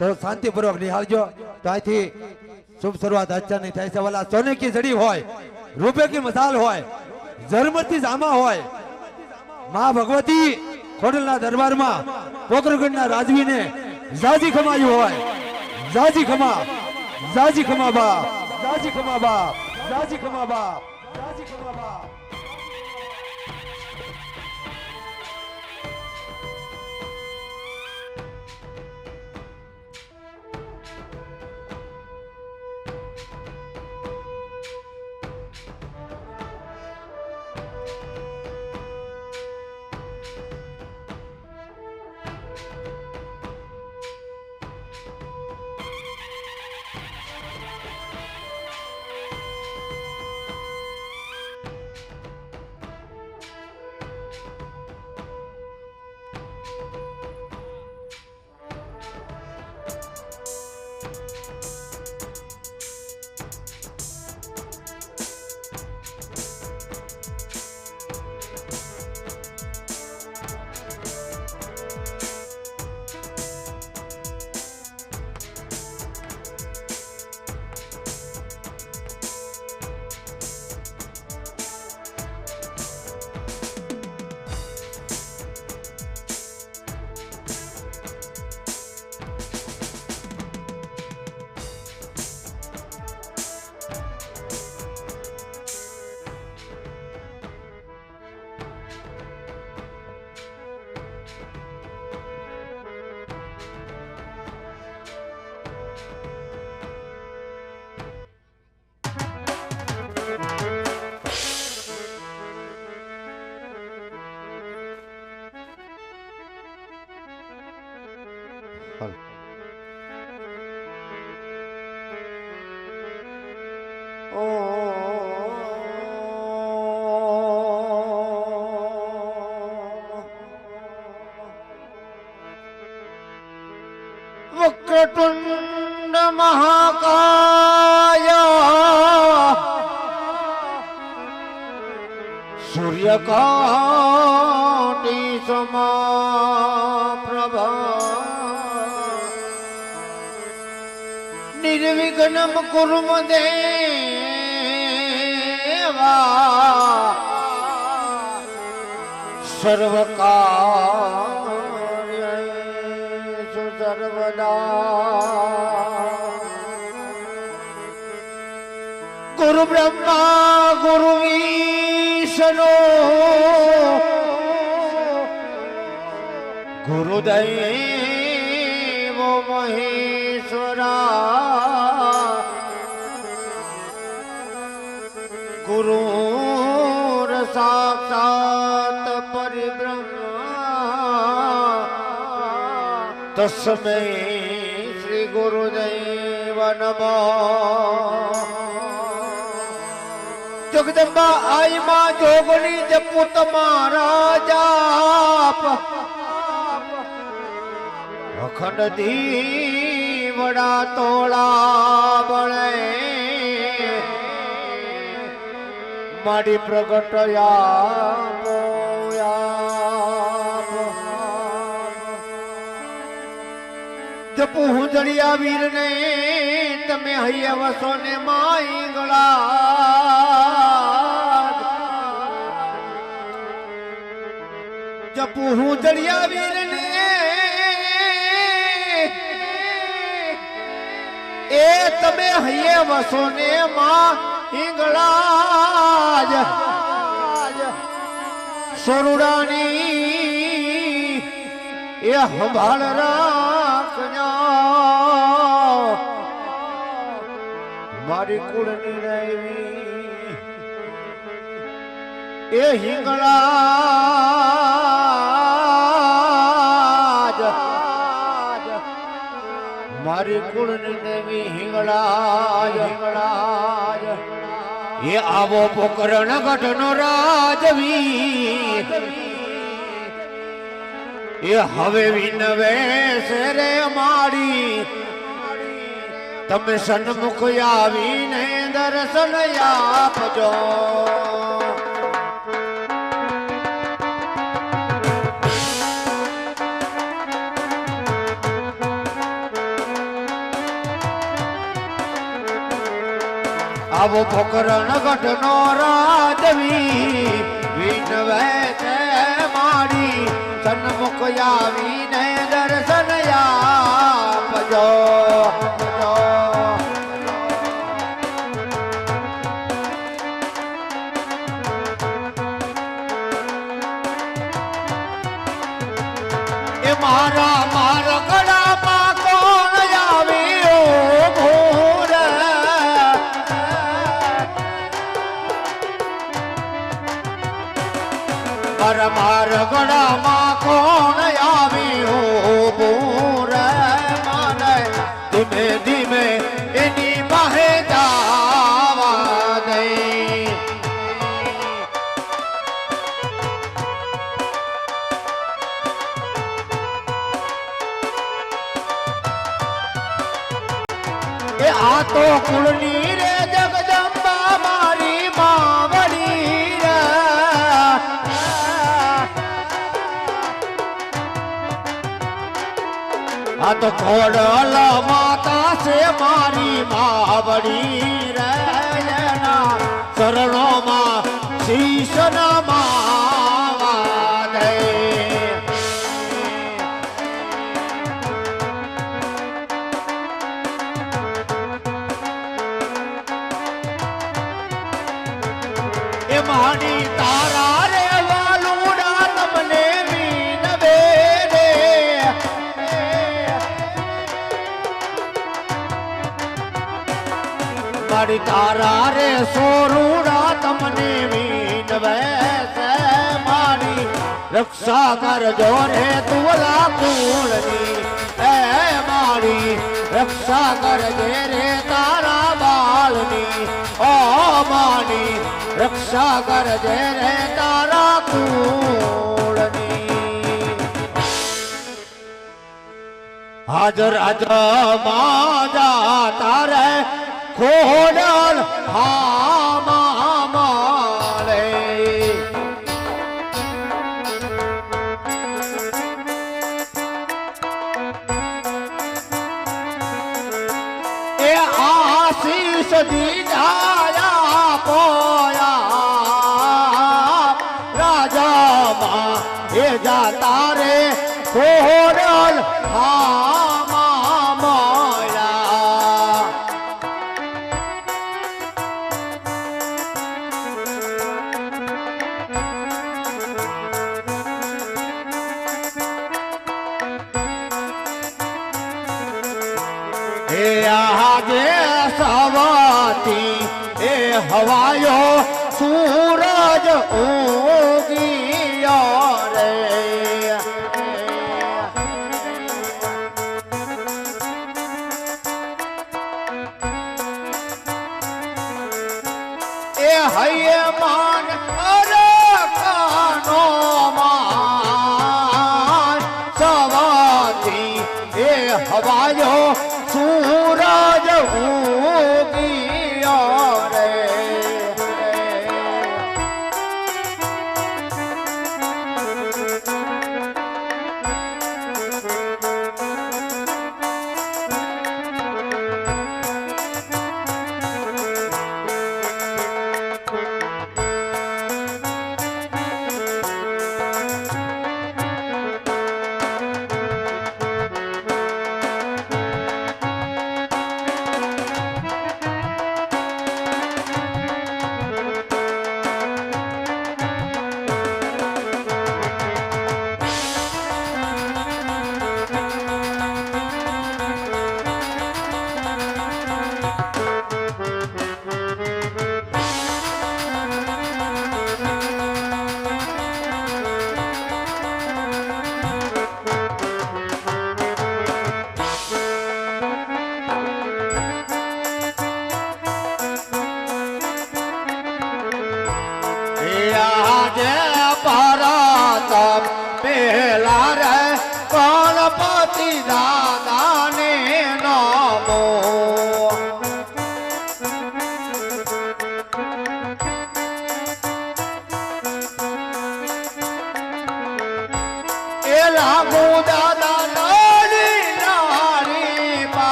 તો શાંતિપૂર્વક નિહાળજો. તો અહીંથી શુભ શરૂઆત આચારની થાય છે. વાલા સોને કી જડી હોય, રૂપે કી મસાલ હોય જરમતી જામા હોય, મા ભગવતી ખોડલના દરબારમાં પોકરગઢના રાજવીને જાજી ખમાયું હોય. જાજી ખમા જાજી ખમા બાપ જાજી ખમા બાપ જાજી ખમા બાપ જાજી ખમા બાપ الحرب નિર્વિઘ્નમ કુર્મ દેવા. સર્વદા. ગુરુ બ્રહ્મા ગુરુ વિષ્ણુ. ગુરુદૈવ મહેશ્વરા. ગુરુર સાક્ષાત પરિબ્રહ્મા તસ્મે શ્રી ગુરુદેવ નમઃ જગદંબા આઈ માં જોગણી જપુ તમારા જાપ અખંડ દીવડા તોળા બળે મારી પ્રગટયા જડિયા વીર ને તમે હૈયા વસો ને માઈ ગળા જપુ હું જડિયા વીર ને એ તમે હૈયે વસો માં હિંગળાજ સરુડાની એ સંભાળ રાખજો મારી કુળની રહેવી એ હિંગળાજ. મારી કુળની દેવી હિંગળાજ હિંગળાજ. એ આવો પોકરણ ગઢનો રાજવી એ હવે વિનવે શેરે મારી તમે સન્મુખ આવીને દર્શન આપજો. આવો પોકરણ ગઢનો રાજવી વિનવે મારી સન્મુખ આવીને તો ખોડલ માતા છે મારી માવડી રે એના ચરણોમાં શીશ નમાવા એ તારા માડી તારા રે સોરુડા તમને મીનવે છે મારી. રક્ષા કરજો રે તુલા કુળની. એ મારી, રક્ષા કરજે રે તારા બાળની. ઓ માની રક્ષા કરજે રે તારા કુળની. હાજર હાજર માજા તારે ખોડલ હા હવાયો સૂરજ ઉગિયા રે. એ હૈયે માન અરે કાનો માન. સવાતી એ હવાયો સૂરજ ઉગિયા રે.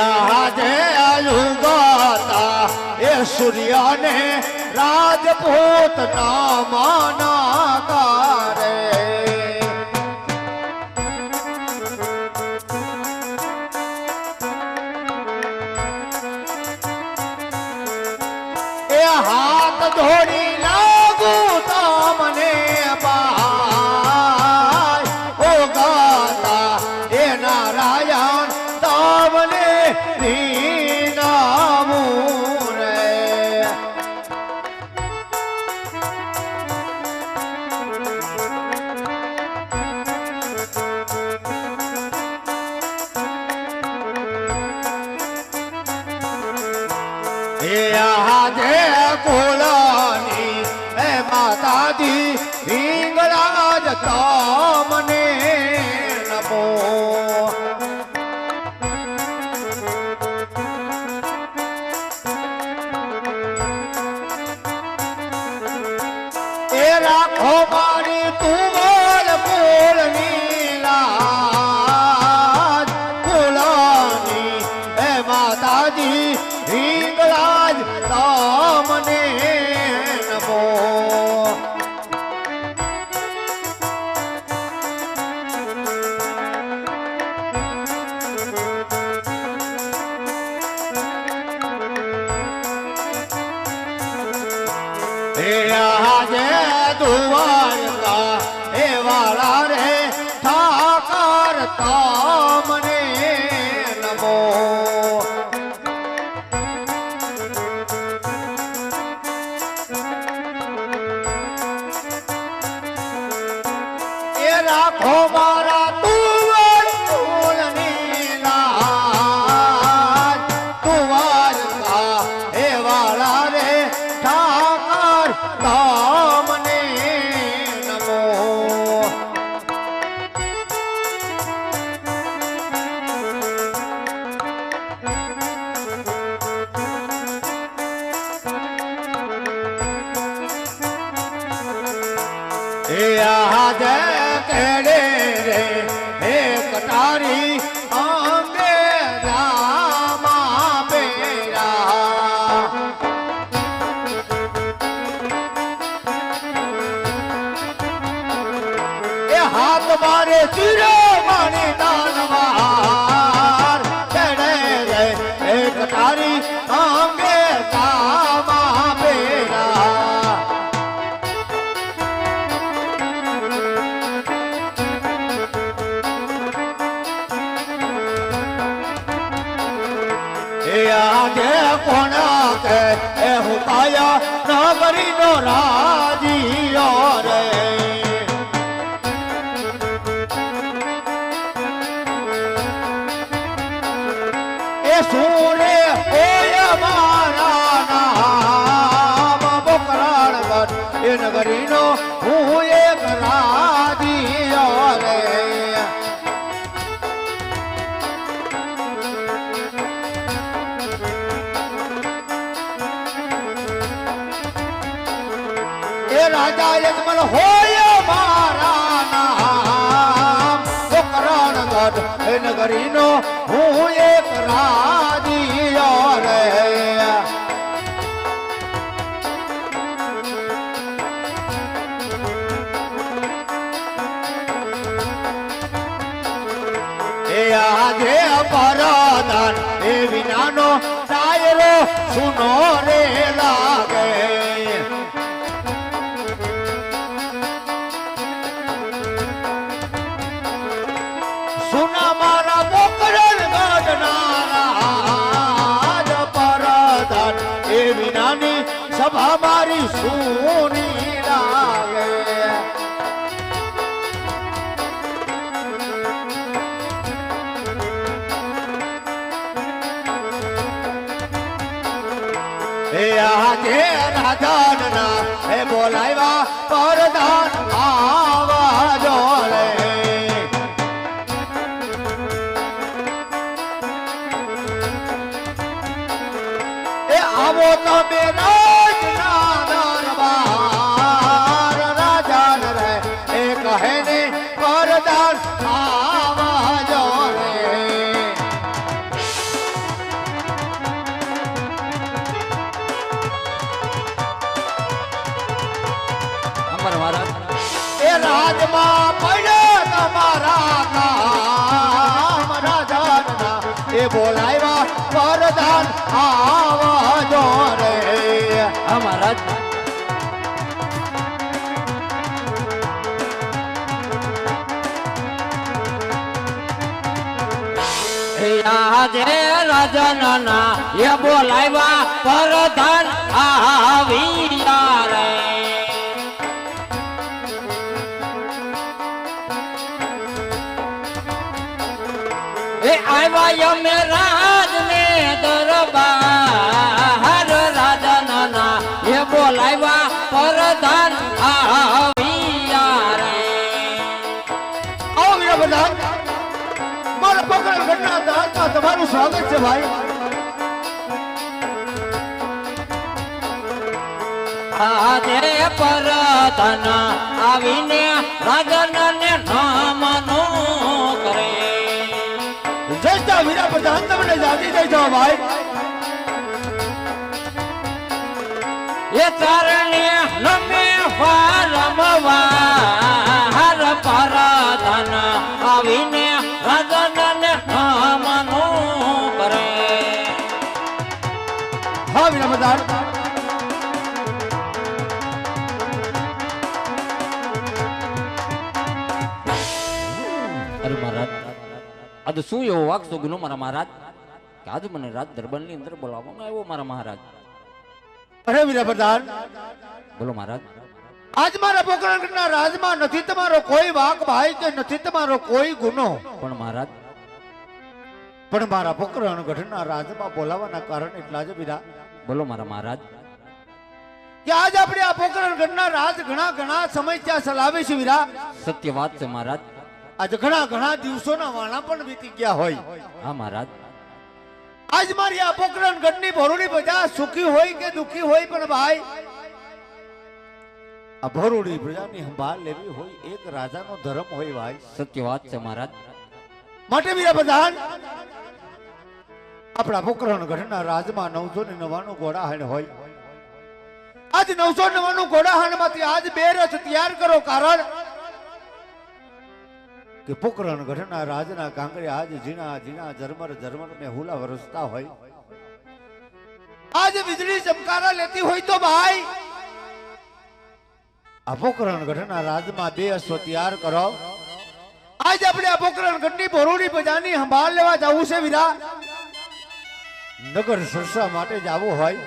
આજે આયુગાતા એ સૂર્યને રાજપૂત ના માના રે. રાખો મારા Judo! એ નગરીનો હું એક રાજીયો રે એ રાજા યજમાન હોય મારા નામ તો કરણ ગઢ એ નગરીનો લાગે અમરદાન એ વિનાનો સાયરો સુનો રે લાગે. સુના મારા મોકરણ ગાડનારા પરદાન સભા મારી સુની. એ આજે રાધાના હે બોલાવ્યા પરદાન આવા રાજમાં પડે તમારા કામ રાજાના એ બોલાવ્યા વરદાન આવજો રે અમારા મહારાજ એ એ બોલાવ્યા પરધાન આવ્યા તમારું સ્વાગત છે ભાઈ. આજે પરધાન આવીને રાજાને નામનો કરે. જય જા વીરા પ્રધાન તમને જાતી જઈ જાઓ ભાઈ. એ તારણે નમે વારમવા હર પરધાન આવીને રાજાને નામનો હા વીરા અરે મહારાજ આ શું એવો વાગતો ગુનો મારા મહારાજ? કે આજ મને રાજ દરબારની અંદર બોલાવવામાં આવ્યો મારા મહારાજ. અરે વીરા બોલો મહારાજ. આજ મારા પોકરણના રાજમાં નથી તમારો કોઈ વાક ભાઈ કે નથી તમારો કોઈ ગુનો. પણ મહારાજ પણ મારા પોકરણ ગઢના રાજમાં બોલાવવાના કારણ એટલા જ વીરા બોલો મારા મહારાજ. કે આજ આપણે આ પોકરણ ગઢના રાજ ઘણા ઘણા સમય ત્યાં ચલાવે છે વીરા. સત્ય વાત છે મહારાજ. આજ ઘણા ઘણા દિવસોના વાણા પણ વીતી ગયા હોય. હા મહારાજ. આજ મારી આ પોકરણ ગઢની ભરૂડી પ્રજા સુખી હોય કે દુખી હોય પણ ભાઈ આ ભરૂડી પ્રજાની સંભાળ લેવી હોય એક રાજાનો ધર્મ હોય ભાઈ. સત્ય વાત છે મહારાજ. માટે વીરા પ્રધાન આપણા પોકરણ ગઢના રાજમાં નવસો ને નવાણું ઘોડાહાણ હોય. આજ નવસો નવાણું ઘોડાહાણમાંથી આજ બે રથ તૈયાર કરો કારણ કે પોકરણ ગઢના રાજના કાંકરે આજ ઝીણા ઝીણા ઝરમર ઝરમર ને હુલા વરસતા હોય. આજ વીજળી ચમકારા લેતી હોય તો ભાઈ, આ પોકરણ ગઢના રાજમાં બે અશ્વ તૈયાર કરો. આજ આપણે આ પોકરણ ગઢની ભરોડી બજારની સંભાળ લેવા જવું છે વીરા. નગર સરસા માટે જવું હોય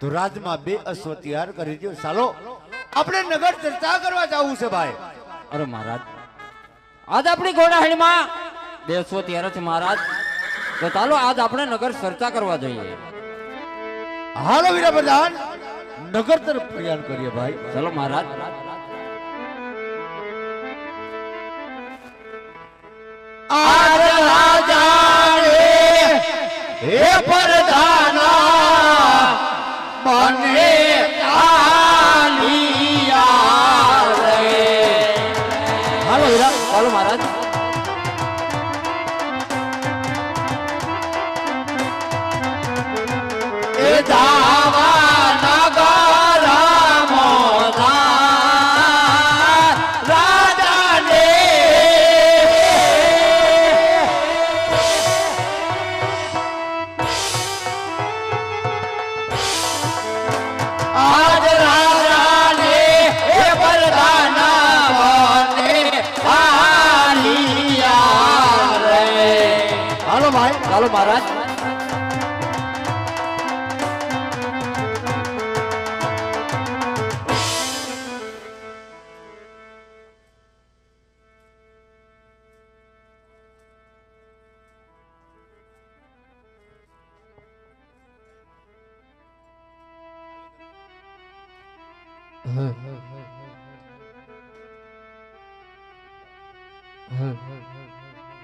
તો રાજમાં બે અશ્વ તૈયાર કરી દો ચાલો આપણે નગર ચર્ચા કરવા જવું છે ભાઈ. અરે મહારાજ આજ આપણી ઘોડાહણીમાં અશ્વ તૈયાર છે મહારાજ. તો ચાલો આજ આપણે નગર ચર્ચા કરવા જોઈએ. હાલો વીરા પ્રધાન નગર તરફ પ્રયાણ કરીએ ભાઈ. ચલો મહારાજ. હે પરધાના મને આલિયા રે. હાલો હીરા ચાલો મહારાજ. ચાલો મહારાજ.